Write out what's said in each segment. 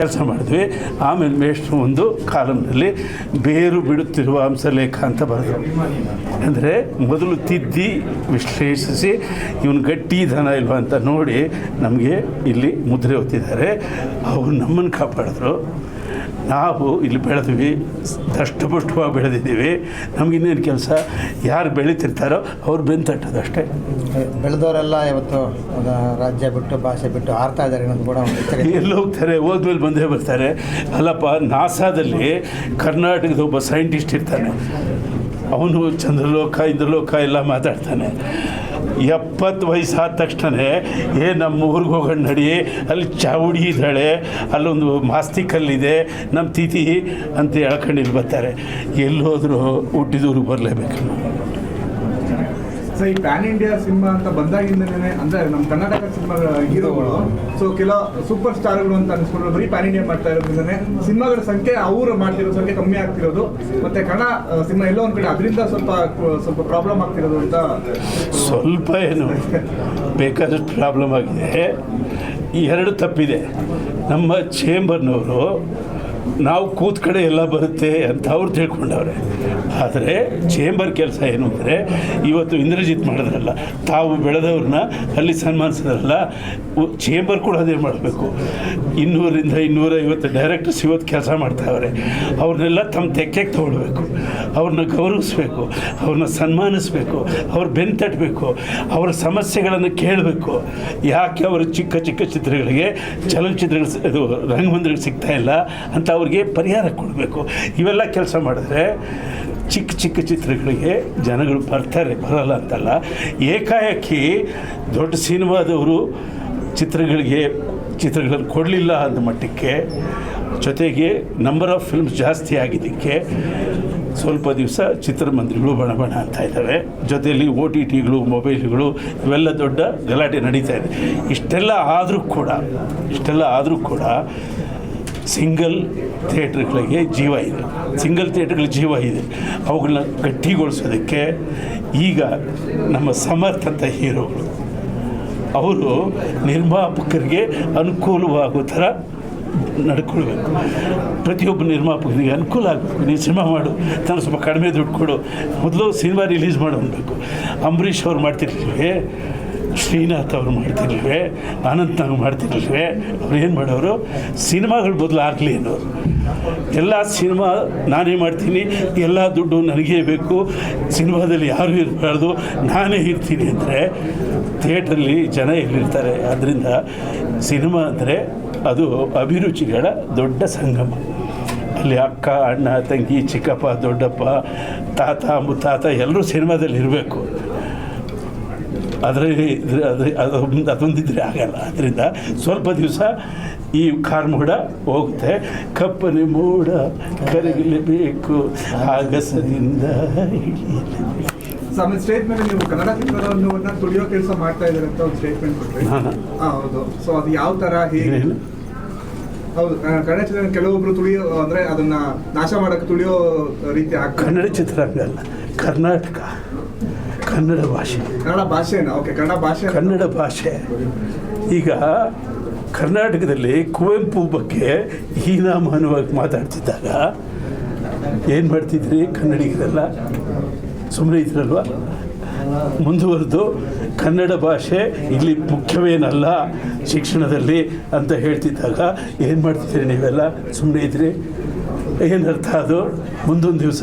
ಕೆಲಸ ಮಾಡಿದ್ವಿ. ಆಮೇಲೆ ಮೇಷ್ಟ್ರು ಒಂದು ಕಾಲಮ್ನಲ್ಲಿ ಬೇರು ಬಿಡುತ್ತಿರುವ ಹಂಸಲೇಖ ಅಂತ ಬರೆದ್ರು. ಅಂದರೆ ಮೊದಲು ತಿದ್ದಿ, ವಿಶ್ಲೇಷಿಸಿ, ಇವನು ಗಟ್ಟಿ ಧನ ಇಲ್ವಾ ಅಂತ ನೋಡಿ ನಮಗೆ ಇಲ್ಲಿ ಮುದ್ರೆ ಒತ್ತಿದ್ದಾರೆ. ಅವರು ನಮ್ಮನ್ನು ಕಾಪಾಡಿದ್ರು. ನಾವು ಇಲ್ಲಿ ಬೆಳೆದ್ವಿ ದಷ್ಟಪುಷ್ಟವಾಗಿ ಬೆಳೆದಿದ್ದೀವಿ. ನಮಗಿನ್ನೇನು ಕೆಲಸ? ಯಾರು ಬೆಳೀತಿರ್ತಾರೋ ಅವ್ರು ಬೆನ್ನು ತಟ್ಟೋದಷ್ಟೇ ಬೆಳೆದವರೆಲ್ಲ ಇವತ್ತು ರಾಜ್ಯ ಬಿಟ್ಟು ಭಾಷೆ ಬಿಟ್ಟು ಆರ್ತಾ ಇದ್ದಾರೆ ಅನ್ನೋದು ಕೂಡ ಎಲ್ಲಿ ಹೋಗ್ತಾರೆ? ಹೋದ್ಮೇಲೆ ಬಂದೇ ಬರ್ತಾರೆ. ಅಲ್ಲಪ್ಪ ನಾಸಾದಲ್ಲಿ ಕರ್ನಾಟಕದ ಒಬ್ಬ ಸೈಂಟಿಸ್ಟ್ ಇರ್ತಾನೆ. ಅವನು ಚಂದ್ರಲೋಕ ಇಂದ್ರಲೋಕ ಎಲ್ಲ ಮಾತಾಡ್ತಾನೆ. ಎಪ್ಪತ್ತು ವಯಸ್ಸಾದ ತಕ್ಷಣ ಏ, ನಮ್ಮ ಊರಿಗೆ ಹೋಗೋಣ ನಡಿ, ಅಲ್ಲಿ ಚಾವುಡಿ ಇದ್ದಾಳೆ, ಅಲ್ಲೊಂದು ಮಾಸ್ತಿ ಕಲ್ಲಿದೆ ನಮ್ಮ ತಿಥಿ ಅಂತ ಹೇಳ್ಕೊಂಡು ಇಲ್ಲಿ ಬರ್ತಾರೆ. ಎಲ್ಲಿ ಹೋದರೂ ಹುಟ್ಟಿದೂರಿಗೆ ಬರಲೇಬೇಕು. ಸೊ ಈ ಪ್ಯಾನ್ ಇಂಡಿಯಾ ಸಿನಿಮಾ ಅಂತ ಬಂದಾಗಿಂದನೇ ಅಂದ್ರೆ ನಮ್ಮ ಕರ್ನಾಟಕ ಸಿನಿಮಾ ಹೀರೋಗಳು. ಸೊ ಕೆಲ ಸೂಪರ್ ಸ್ಟಾರ್ಗಳು ಅಂತ ಅನ್ಸ್ಕೊಂಡ್ರು ಬರೀ ಪ್ಯಾನ್ ಇಂಡಿಯಾ ಮಾಡ್ತಾ ಇರೋದ್ರಿಂದನೇ ಸಿನಿಮಾಗಳ ಸಂಖ್ಯೆ ಅವರು ಮಾಡ್ತಿರೋ ಸಂಖ್ಯೆ ಕಮ್ಮಿ ಆಗ್ತಿರೋದು. ಮತ್ತೆ ಕನ್ನಡ ಸಿನಿಮಾ ಎಲ್ಲೋ ಒಂದ್ ಕಡೆ ಅದರಿಂದ ಸ್ವಲ್ಪ ಸ್ವಲ್ಪ ಪ್ರಾಬ್ಲಮ್ ಆಗ್ತಿರೋದು ಅಂತ. ಸ್ವಲ್ಪ ಏನು? ಬೇಕಾದಷ್ಟು ಪ್ರಾಬ್ಲಮ್ ಆಗಿದೆ. ಈ ಎರಡು ತಪ್ಪಿದೆ. ನಮ್ಮ ಚೇಂಬರ್ನವರು ನಾವು ಕೂತ್ ಕಡೆ ಎಲ್ಲ ಬರುತ್ತೆ ಅಂತ ಅವ್ರು ತಿಳ್ಕೊಂಡವ್ರೆ. ಆದರೆ ಚೇಂಬರ್ ಕೆಲಸ ಏನು ಅಂದರೆ, ಇವತ್ತು ಇಂದ್ರಜಿತ್ ಮಾಡಿದ್ರಲ್ಲ, ತಾವು ಬೆಳೆದವ್ರನ್ನ ಅಲ್ಲಿ ಸನ್ಮಾನಿಸಿದ್ರಲ್ಲ ಚೇಂಬರ್ ಕೂಡ ಅದೇ ಮಾಡಬೇಕು. ಇನ್ನೂರಿಂದ ಇನ್ನೂರೈವತ್ತು ಡೈರೆಕ್ಟರ್ಸ್ ಇವತ್ತು ಕೆಲಸ ಮಾಡ್ತಾವ್ರೆ. ಅವ್ರನ್ನೆಲ್ಲ ತಮ್ಮ ತೆಕ್ಕೆಗೆ ತೊಗೊಳ್ಬೇಕು. ಅವ್ರನ್ನ ಗೌರವಿಸ್ಬೇಕು. ಅವ್ರನ್ನ ಸನ್ಮಾನಿಸ್ಬೇಕು. ಅವ್ರ ಬೆನ್ ತಟ್ಟಬೇಕು ಅವರ ಸಮಸ್ಯೆಗಳನ್ನು ಕೇಳಬೇಕು. ಯಾಕೆ ಅವರು ಚಿಕ್ಕ ಚಿಕ್ಕ ಚಿತ್ರಗಳಿಗೆ, ಚಲನಚಿತ್ರಗಳು ಇದು ರಂಗಮಂದಿರಗಳು ಸಿಗ್ತಾಯಿಲ್ಲ ಅಂತ ಅವ್ರಿಗೆ ಪರಿಹಾರ ಕೊಡಬೇಕು. ಇವೆಲ್ಲ ಕೆಲಸ ಮಾಡಿದ್ರೆ ಚಿಕ್ಕ ಚಿಕ್ಕ ಚಿತ್ರಗಳಿಗೆ ಜನಗಳು ಬರ್ತಾರೆ, ಬರಲ್ಲ ಅಂತಲ್ಲ. ಏಕಾಏಕಿ ದೊಡ್ಡ ಸಿನಿಮಾದವರು ಚಿತ್ರಗಳಿಗೆ ಚಿತ್ರಗಳನ್ನು ಕೊಡಲಿಲ್ಲ ಅಂದ ಮಟ್ಟಕ್ಕೆ ಜೊತೆಗೆ ನಂಬರ್ ಆಫ್ ಫಿಲ್ಮ್ಸ್ ಜಾಸ್ತಿ ಆಗಿದ್ದಕ್ಕೆ ಸ್ವಲ್ಪ ದಿವಸ ಚಿತ್ರಮಂದಿರಗಳು ಬಣ ಬಣ ಅಂತ ಇದ್ದಾವೆ. ಜೊತೆಯಲ್ಲಿ ಓ ಟಿ ಟಿಗಳು ಮೊಬೈಲ್ಗಳು ಇವೆಲ್ಲ ದೊಡ್ಡ ಗಲಾಟೆ ನಡೀತಾ ಇದೆ. ಇಷ್ಟೆಲ್ಲ ಆದರೂ ಕೂಡ, ಇಷ್ಟೆಲ್ಲ ಆದರೂ ಕೂಡ ಸಿಂಗಲ್ ಥಿಯೇಟ್ರ್ಗಳಿಗೆ ಜೀವ ಇದೆ. ಸಿಂಗಲ್ ಥಿಯೇಟ್ರ್ಗಳಿಗೆ ಜೀವ ಇದೆ. ಅವುಗಳನ್ನ ಗಟ್ಟಿಗೊಳಿಸೋದಕ್ಕೆ ಈಗ ನಮ್ಮ ಸಮರ್ಥ ಅಂತ ಹೀರೋಗಳು, ಅವರು ನಿರ್ಮಾಪಕರಿಗೆ ಅನುಕೂಲವಾಗೋ ಥರ ನಡ್ಕೊಳ್ಬೇಕು. ಪ್ರತಿಯೊಬ್ಬ ನಿರ್ಮಾಪಕನಿಗೆ ಅನುಕೂಲ ಆಗಬೇಕು. ನೀನು ಸಿನಿಮಾ ಮಾಡು ತಾನು ಸ್ವಲ್ಪ ಕಡಿಮೆ ದುಡ್ಡು ಕೊಡು, ಮೊದಲು ಸಿನಿಮಾ ರಿಲೀಸ್ ಮಾಡಬೇಕು ಅಂಬರೀಷ್ ಅವ್ರು ಮಾಡ್ತಿರ್ಲಿಲ್ವೇ? ಶ್ರೀನಾಥ್ ಅವರು ಮಾಡ್ತಿರ್ಲಿವೆ ಅನಂತ್ ನಾಗ್ ಮಾಡ್ತಿರ್ಲಿವೆ ಅವ್ರು ಏನು ಮಾಡೋರು? ಸಿನಿಮಾಗಳು ಬದಲು ಅನ್ನೋರು ಎಲ್ಲ ಸಿನಿಮಾ ನಾನೇ ಮಾಡ್ತೀನಿ, ಎಲ್ಲ ದುಡ್ಡು ನನಗೇ ಬೇಕು, ಸಿನಿಮಾದಲ್ಲಿ ಯಾರೂ ಇರಬಾರ್ದು, ನಾನೇ ಇರ್ತೀನಿ ಅಂದರೆ ಥಿಯೇಟ್ರಲ್ಲಿ ಜನ ಎಲ್ಲಿರ್ತಾರೆ? ಅದರಿಂದ ಸಿನಿಮಾ ಅಂದರೆ ಅದು ಅಭಿರುಚಿಗಳ ದೊಡ್ಡ ಸಂಗಮ. ಅಲ್ಲಿ ಅಕ್ಕ, ಅಣ್ಣ, ತಂಗಿ, ಚಿಕ್ಕಪ್ಪ, ದೊಡ್ಡಪ್ಪ, ತಾತ, ಮುತ್ತಾತ ಎಲ್ಲರೂ ಸಿನಿಮಾದಲ್ಲಿ ಇರಬೇಕು ಅದರಲ್ಲಿ ಅದ್ರ ಅದೊಂದು ಅದೊಂದಿದ್ರೆ ಆಗಲ್ಲ. ಅದರಿಂದ ಸ್ವಲ್ಪ ದಿವಸ ಈ ಕಾರ್ಮೋಡ ಹೋಗುತ್ತೆ. ಕಪ್ಪನೆ ಮೂಡ ಕರಗಲೇಬೇಕು ಆಗಸದಿಂದ ಆಮೇಲೆ ಸ್ಟೇಟ್ಮೆಂಟ್ ನೀವು ಕನ್ನಡ ಚಿತ್ರವನ್ನು ತುಳಿಯೋ ಕೆಲಸ ಮಾಡ್ತಾ ಇದ್ದಾರೆ ಅಂತ ಒಂದು ಸ್ಟೇಟ್ಮೆಂಟ್ ಕೊಟ್ಟರೆ ಹೌದು. ಸೊ ಅದು ಯಾವ ತರ ಹೇಗೆ? ಹೌದು ಕನ್ನಡ ಚಿತ್ರ ಕೆಲವೊಬ್ರು ತುಳಿಯೋ ಅಂದ್ರೆ ಅದನ್ನ ನಾಶ ಮಾಡಕ್ಕೆ ತುಳಿಯೋ ರೀತಿ ಆಗ್ತದೆ ಕನ್ನಡ ಚಿತ್ರರಂಗ ಅಲ್ಲ ಕರ್ನಾಟಕ. ಕನ್ನಡ ಭಾಷೆ. ಕನ್ನಡ ಭಾಷೆ ಓಕೆ ಕನ್ನಡ ಭಾಷೆ. ಕನ್ನಡ ಭಾಷೆ. ಈಗ ಕರ್ನಾಟಕದಲ್ಲಿ ಕುವೆಂಪು ಬಗ್ಗೆ ಹೀನಾಮಾನವಾಗಿ ಮಾತಾಡ್ತಿದ್ದಾಗ ಏನು ಮಾಡ್ತಿದ್ರಿ? ಕನ್ನಡಿಗರೆಲ್ಲ? ಸುಮ್ಮನೆ ಇದ್ರಲ್ವ? ಮುಂದುವರೆದು ಕನ್ನಡ ಭಾಷೆ ಇಲ್ಲಿ ಮುಖ್ಯವೇನಲ್ಲ ಶಿಕ್ಷಣದಲ್ಲಿ ಅಂತ ಹೇಳ್ತಿದ್ದಾಗ ಏನು ಮಾಡ್ತಿದ್ರಿ ನೀವೆಲ್ಲ? ಸುಮ್ಮನೆ ಇದ್ರಿ? ಏನರ್ಥ ಅದು? ಮುಂದೊಂದು ದಿವಸ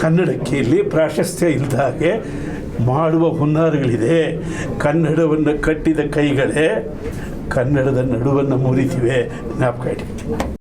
ಕನ್ನಡಕ್ಕೆ ಇಲ್ಲಿ ಪ್ರಾಶಸ್ತ್ಯ ಇಲ್ಲದ ಹಾಗೆ ಮಾಡುವ ಹುನ್ನಾರಗಳಿದೆ. ಕನ್ನಡವನ್ನು ಕಟ್ಟಿದ ಕೈಗಳೇ ಕನ್ನಡದ ನಡುವನ್ನು ಮುರಿತಿವೆ. ಜ್ಞಾಪಕ ಇಟ್ಕೊಳ್ತೀವಿ